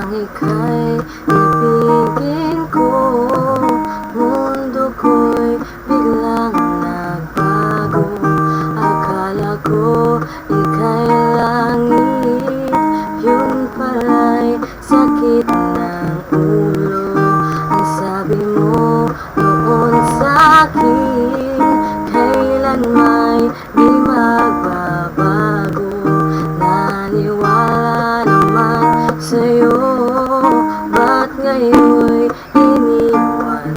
Ang ika'y ibigin ko Mundo biglang nagbago. Akala ko ika'y langit Yun pala'y sakit ng ulo. Ang mo noon sa'kin Kailan may bigyan kayo'y iniwan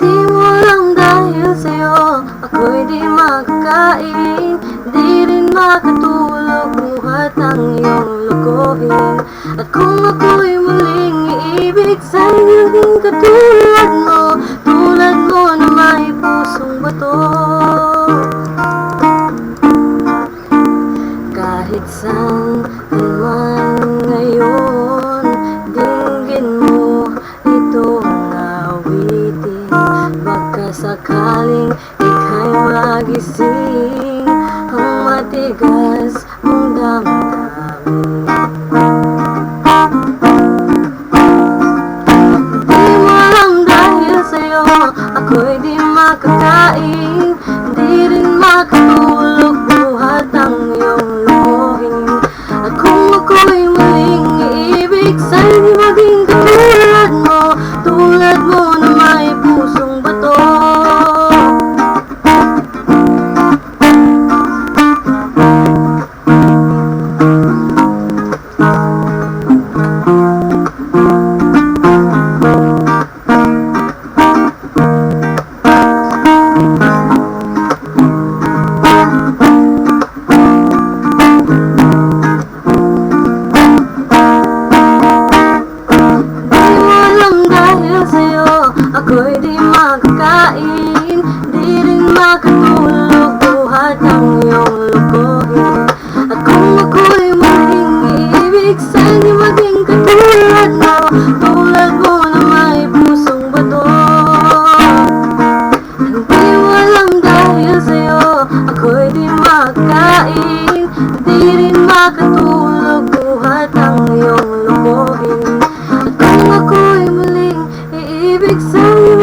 Di mo lang dahil sa'yo oh, Ako'y di makakain Di rin makatulog Buhat ang iyong lukuhin At kung ako'y muling iibig Sa'yo naging katulad mo Tulad mo na may pusong bato. sakaling ika'y magising. Ang matigas mong damdamin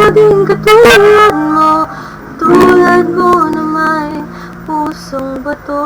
naging katulad mo Tulad mo na may pusong bato.